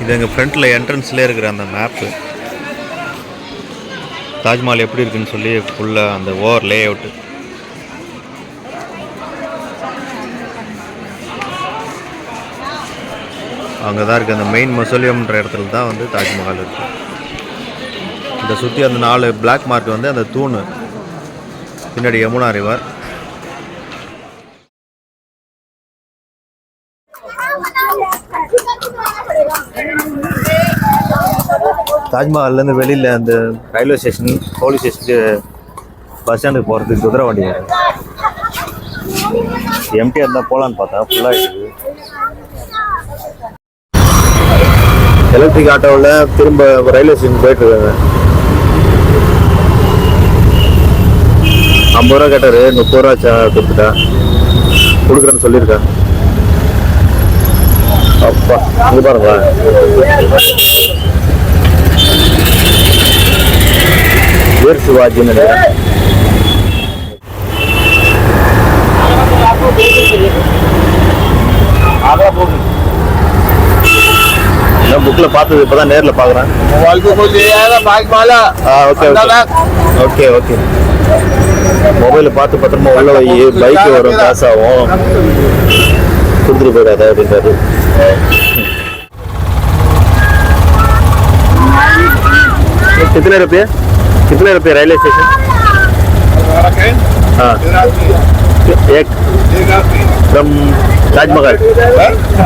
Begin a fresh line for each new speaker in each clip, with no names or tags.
இது எங்கள் ஃப்ரண்ட்டில் என்ட்ரன்ஸ்லேயே இருக்கிற அந்த மேப்பு தாஜ்மஹால் எப்படி இருக்குன்னு சொல்லி ஃபுல்லாக அந்த ஓவர் லே அவுட்டு அங்கே தான் இருக்குது அந்த மெயின் மொசோலியம்ன்ற இடத்துல தான் வந்து தாஜ்மஹால் இருக்குது இந்த சுற்றி அந்த நாலு பிளாக் மார்க் வந்து அந்த தூண். பின்னாடி யமுனா ரிவர் தாஜ்மஹால்லேருந்து வெளியில் அந்த ரயில்வே ஸ்டேஷன் போலீஸ் ஸ்டேஷனுக்கு பஸ் ஸ்டாண்டுக்கு போகிறதுக்கு குதிரை வண்டி எம்டிஆர் இருந்தால் போகலான்னு பார்த்தா ஃபுல்லாகிடுது எலக்ட்ரிக் ஆட்டோவில் திரும்ப ரயில்வே ஸ்டேஷன் போயிட்டுருக்காங்க ஐம்பது ரூபா கேட்டார் முப்பது ரூபா கொடுத்துட்டேன் கொடுத்துட்டா. கொடுக்குறேன்னு சொல்லியிருக்கேன் அப்பா இது பாருங்களா வீர் சிவாஜின்னு நினைக்கிறேன் நான் புக்கில் பார்த்தது இப்போ தான் நேரில் பார்க்குறேன்
मोबाइल को कोई ले आएगा बाइक वाला
ஆ ஓகே ஓகே ஓகே ஓகே மொபைலை பார்த்து பத்திரமா உள்ள வை பைக்கு வரும் காசாகும் கொடுத்துட்டு போயிடாத அப்படின்றாரு कितने रुपये कितने रुपये रेलवे स्टेशन हाँ एक from Taj Mahal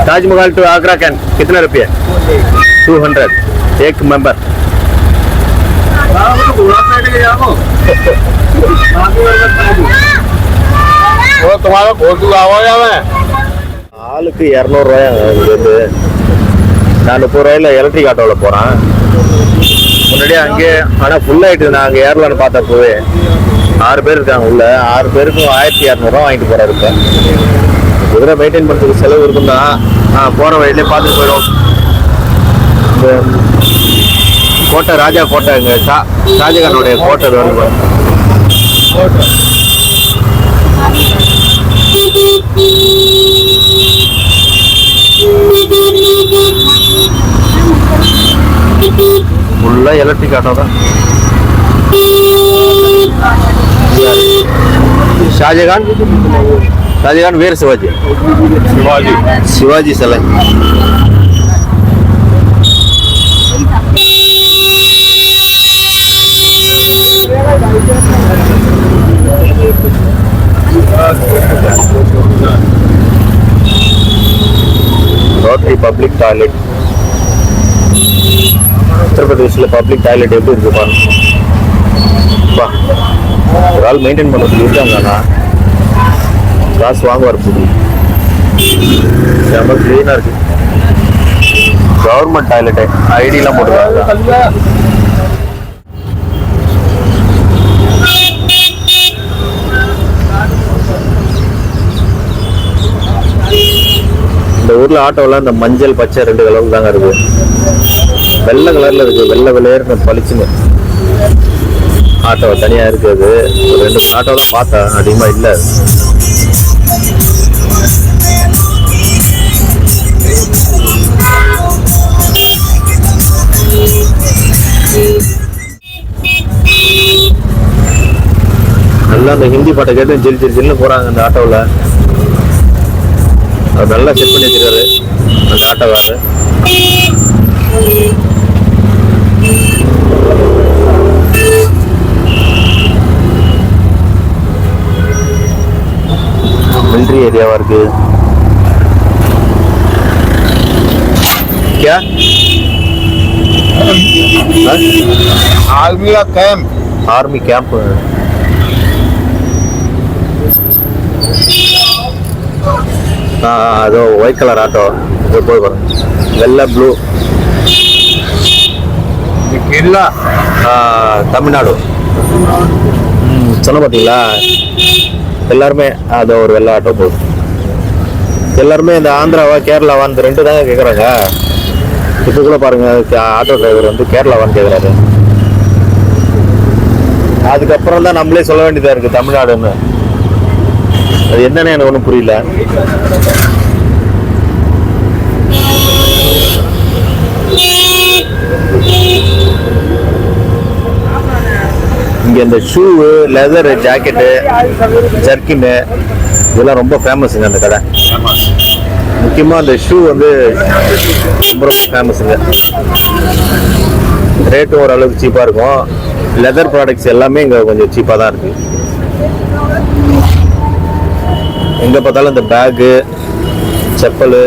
Taj Mahal to Agra can कितने रुपये टू हंड्रेड एक मेंबर
वो तुम्हारा फोटो आवाज में
ஆளுக்கு இரநூறுவாயாங்க இங்கேருந்து நான் முப்பது ரூபாயில் எலக்ட்ரிக் ஆட்டோவில் போகிறேன் முன்னாடியே அங்கேயே ஆனால் ஃபுல் ஆகிட்டு நான் அங்கே ஏர்லான்னு பார்த்தப்போவே ஆறு பேர் இருக்காங்க உள்ள. ஆறு பேருக்கும் ஆயிரத்தி இரநூறுவா வாங்கிட்டு போகிறாரு இப்போ. குதிரை மெயின்டைன் பண்ணுறதுக்கு செலவு இருக்கும் தான் நான் போகிற வழியிலே பார்த்துட்டு போயிடும் இந்த கோட்டை ராஜா கோட்டை இங்கே ஷா ஷாஜகானுடைய கோட்டை இது लट्टी काटा था। शाहजहान शाहजहान वेर शिवाजी। शिवाजी।
शिवाजी
सल बहुत ही पब्लिक टॉयलेट உத்தரப்பிரதேசில் பப்ளிக் டாய்லெட் எப்படி இருக்கு பா ஒரு ஆள் மெயின்டைன் பண்ண சொல்லியிருக்காங்கண்ணா காசு வாங்குவார் புது ரொம்ப க்ளீனாக இருக்கு. கவர்மெண்ட் டாய்லெட்டு ஐடிலாம் போட்டுருக்காங்க. இந்த ஊரில் ஆட்டோலாம் இந்த மஞ்சள் பச்சை ரெண்டு கலர் தாங்க இருக்கு. வெள்ளை கலர்ல இருக்கு. வெள்ளை வெள்ளையர்னு பளிச்சுன்னு. ஆட்டோ தனியா இருக்குது. ஒரு ரெண்டு மூணு ஆட்டோ தான் பார்த்தேன். அதிகமா இல்ல. நல்லா அந்த ஹிந்தி பாட்டை கேட்டு ஜில் ஜில் ஜில்னு போறாங்க அந்த ஆட்டோவில். அவர் நல்லா செட் பண்ணி வச்சிருக்காரு. அந்த ஆட்டோக்காரரு மிலிட்ரி ஏரியாவா இருக்கு क्या
आर्मी का कैंप
ஆர்மி கேம்ப் அதோ ஒயிட் கலர் ஆட்டோ இது போய் பாருங்க வெள்ளை ப்ளூ
केरला
தமிழ்நாடு ம், சொன்ன பார்த்தீங்களா எல்லாருமே அதோ ஒரு வெள்ளை ஆட்டோ போகுது எல்லாருமே இந்த ஆந்திராவா கேரளாவா இந்த ரெண்டு தாங்க கேட்குறாங்க இப்போ கூட பாருங்க ஆட்டோ டிரைவர் வந்து கேரளாவான்னு கேட்குறாரு அதுக்கப்புறம் தான் நம்மளே சொல்ல வேண்டியதாக இருக்குது தமிழ்நாடுன்னு. அது என்னன்னு எனக்கு ஒன்றும் புரியல. இங்கே இந்த ஷூவு லெதரு ஜாக்கெட்டு ஜர்க்கின்னு இதெல்லாம் ரொம்ப ஃபேமஸுங்க அந்த கடை முக்கியமாக அந்த ஷூ வந்து ரொம்ப ரொம்ப ஃபேமஸுங்க ரேட்டும் ஓரளவுக்கு சீப்பாக இருக்கும். லெதர் ப்ராடக்ட்ஸ் எல்லாமே இங்கே கொஞ்சம் சீப்பாக தான் இருக்குது எங்கே பார்த்தாலும் இந்த bag chappal.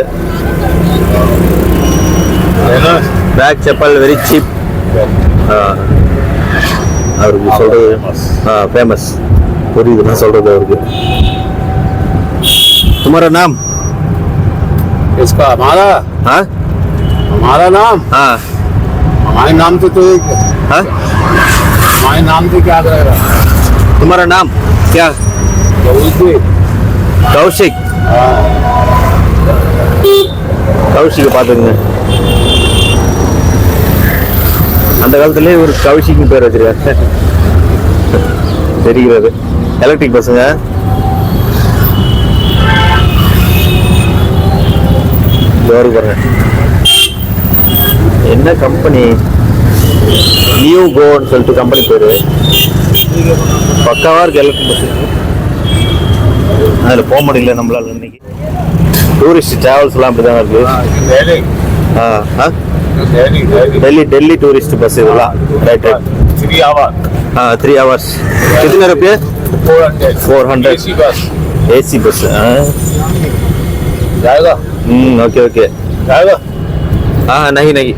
Bag chappal very cheap அவருக்கு சொல்றது ஆ ஃபேமஸ் புரியுது நான் சொல்றது அவருக்கு. तुम्हारा नाम
इसका हमारा
हाँ
हमारा नाम
हाँ
हमारे नाम से तो एक
हाँ
हमारे नाम से क्या रहेगा
तुम्हारा नाम क्या
उससे
கௌஷிக்
हाँ
கௌஷிக்கை பார்த்துங்க அந்த காலத்துலேயே ஒரு கௌஷிக்கு பேர் வச்சிருக்காரு தெரிகிறது எலக்ட்ரிக் பஸ்ஸுங்க வரு பாருங்க. என்ன கம்பெனி நியூ கோன்னு சொல்லிட்டு கம்பெனி பேர். பக்காவாக இருக்குது எலக்ட்ரிக் பஸ் அதில் போக முடியல நம்மளால் இன்னைக்கு. டூரிஸ்ட் ட்ராவல்ஸ்லாம் அப்படி தான்
இருக்குது
ஆ ஆ டெல்லி டெல்லி டூரிஸ்ட் பஸ் இதெல்லாம். Right right
three hour
ah three hours கித்தனை RuPay
four hundred
four
hundred AC
bus AC bus
जाएगा
ம் ஓகே ஓகே
जाएगा
ஆ நகி நகி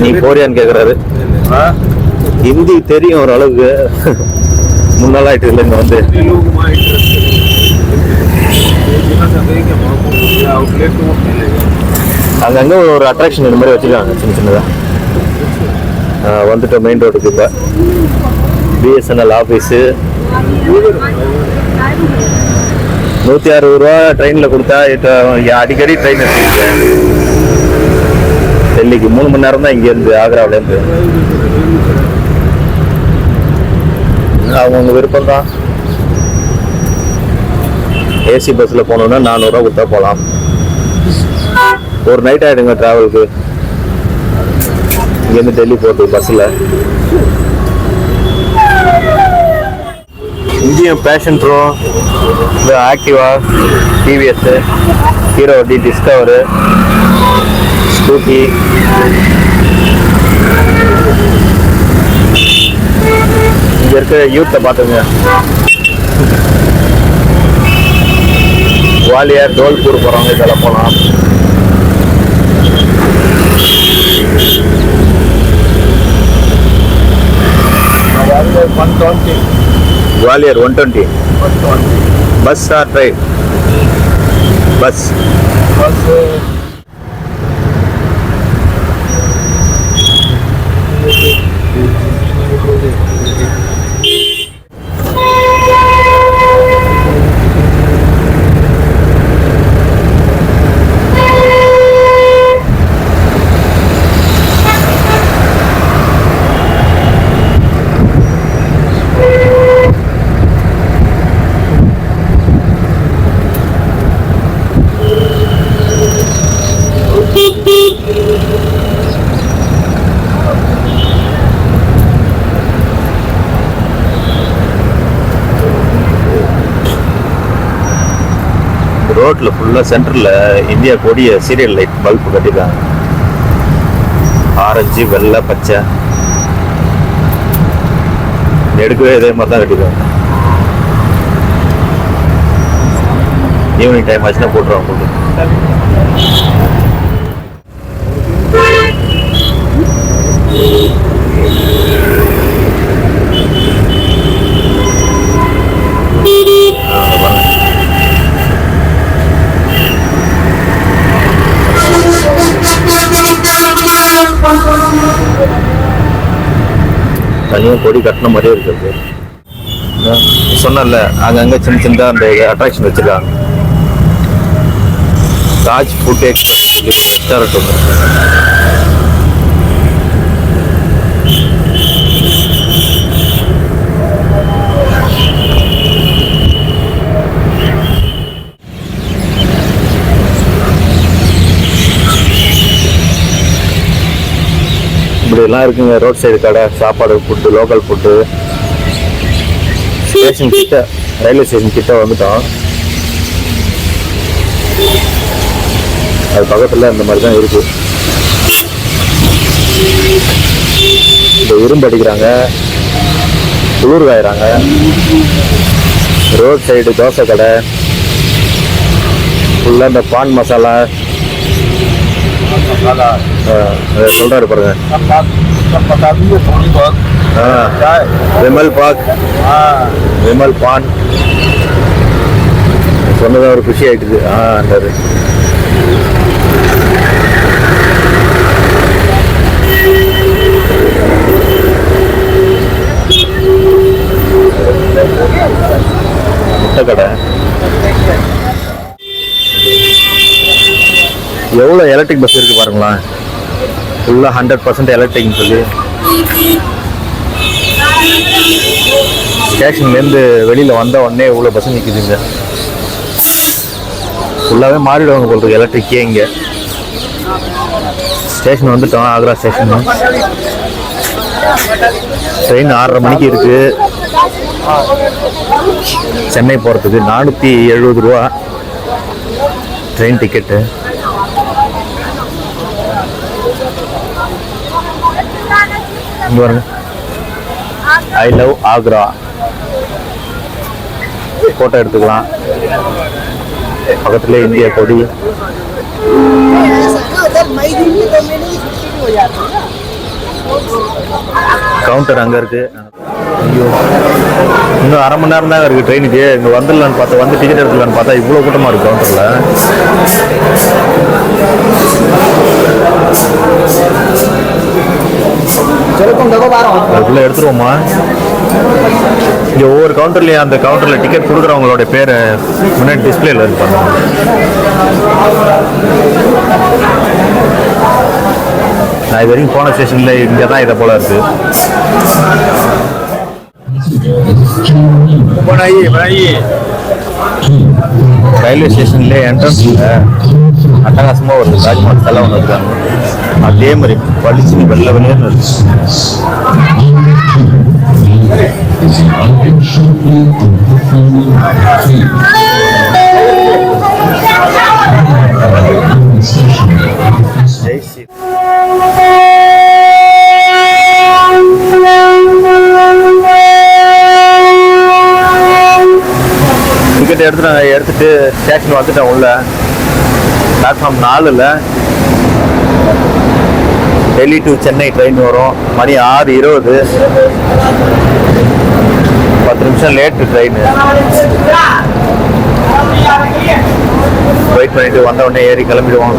நீ போறியான்னு கேட்குறாரு
हाँ
ஹிந்தி தெரியும் ஓரளவுக்கு முன்னாள் ஆயிட்டு இல்லை இங்கே வந்து
लोग वहाँ आउटलेट तो मिलेगा
அங்கங்கே ஒரு ஒரு அட்ராக்ஷன் இந்த மாதிரி வச்சுருக்காங்க சின்ன சின்னதாக வந்துட்டோம் மெயின் ரோடுக்கு இப்போ பிஎஸ்என்எல் ஆஃபீஸு நூற்றி அறுபது ரூபா ட்ரெயினில் கொடுத்தா அடிக்கடி ட்ரெயின் எடுத்துக்கிட்டேன் டெல்லிக்கு மூணு மணி நேரம் தான் இங்கேருந்து ஆக்ராவிலேருந்து அவங்கவுங்க விருப்பம் தான் ஏசி பஸ்ஸில் போனோம்னா நானூறுரூவா கொடுத்தா போகலாம் ஒரு நைட் ஆகிடுங்க ட்ராவலுக்கு இங்கேருந்து டெல்லி போகிறது பஸ்ஸில் இங்கேயும் பேஷன் ப்ரோ இந்த ஆக்டிவா டிவிஎஸ் ஹீரோ டி டிஸ்கவரு ஸ்கூட்டி இங்கே இருக்கிற யூத்தை பார்த்துங்க குவாலியர் டோல்பூர் போகிறவங்க இதெல்லாம் போகலாம்
one Gwalior
one twenty. Bus or train bus.
Bus
ரோட்டில் ஃபுல்லா சென்டர்ல இந்தியா கொடிய சீரியல் லைட் பல்ப் கட்டிருக்காங்க. ஆரஞ்சு வெள்ளை பச்சை. எடுக்கவே இதே மாதிரி தான் கட்டிருக்காங்க. ஈவினிங் டைம் ஆச்சுன்னா போட்டுருவாங்க போட்டு அங்க பாருங்க. தனியாக கொடி கட்டின மாதிரியே இருக்குது சொன்னல அங்கங்கே சின்ன சின்னதாக அந்த அட்ராக்ஷன் வச்சுருக்காங்க. ராஜ் ஃபுட் ரெஸ்டாரண்ட் எல்லாம் இருக்குங்க. ரோட் சைடு கடை சாப்பாடு ஃபுட்டு லோக்கல் ஃபுட்டு ஸ்டேஷன் கிட்ட ரயில்வே ஸ்டேஷன் கிட்ட வந்துட்டோம். அது பக்கத்தில் இந்த மாதிரி தான் இருக்கு. இந்த இரும்பு அடிக்கிறாங்க. குளிர் காயிறாங்க ரோட் சைடு தோசை கடை. ஃபுல்லாக இந்த பான் மசாலா. சொல்றாரு பாருங்க.
Tadi itu Tony Bang.
ஆஹ்,
Cai.
விமல் பாக்
Ah.
விமல் பான் சொன்னதான் ஒரு குஷி ஆயிட்டுது ஆ அந்த முட்டை கடை எவ்வளோ எலக்ட்ரிக் பஸ் இருக்கு பாருங்களேன் ஃபுல்லாக ஹண்ட்ரட் பர்சன்ட் எலக்ட்ரிக்னு சொல்லி. ஸ்டேஷன்லேருந்து வெளியில் வந்த உடனே இவ்வளோ பஸ்ஸு நிற்குதுங்க ஃபுல்லாகவே மாறிடுவாங்க போல இருக்குது எலக்ட்ரிக்கே இங்கே. ஸ்டேஷன் வந்துட்டோம் ஆக்ரா ஸ்டேஷன் ட்ரெயின் ஆறரை மணிக்கு இருக்குது சென்னை போகிறதுக்கு நானூற்றி எழுபது ரூபா. ட்ரெயின் டிக்கெட்டு பாருங்க ஐ லவ் ஆக்ரா ஃபோட்டோ எடுத்துக்கலாம். பக்கத்துல இந்திய கொடி. கவுண்டர் அங்க இருக்கு. ஐயோ. இன்னும் அரை மணி நேரம் தான் இருக்கு ட்ரெயினுக்கு இங்க வந்துடலான்னு பார்த்தா வந்து டிக்கெட் எடுத்துலான்னு பார்த்தா இவ்வளவு கூட்டமா இருக்கு கவுண்டர்ல அதுக்குள்ளே எடுத்துருவோமா? இங்கே ஒவ்வொரு கவுண்டர்லையும் அந்த கவுண்டரில் டிக்கெட் கொடுக்குறவங்களோட பேரை முன்னாடி டிஸ்பிளேல இருப்பாங்க நான் இது வரைக்கும் போன ஸ்டேஷனில் இங்கே தான் இதை போல இருக்கு. ரயில்வே ஸ்டேஷன்லேயே என்ட்ரன்ஸ் அட்டகாசமாக ஒரு தாஜ்மஹால் செலவு ஒன்று இருக்காங்க அதே மாதிரி பளிச்சு வெள்ளை வெளியேன்னு இருக்கு ஜெய் ஸ்ரீ டிக்கெட் எடுத்துட்டு எடுத்துட்டு ஸ்டேஷன் வந்துட்டேன் உள்ள. பிளாட்ஃபார்ம் நாலில். டெல்லி டு சென்னை ட்ரெயின் வரும். மணி ஆறு இருபது. பத்து நிமிஷம் லேட்டு ட்ரெயின் வெயிட் பண்ணிட்டு வந்த உடனே ஏறி கிளம்பிடுவோம்.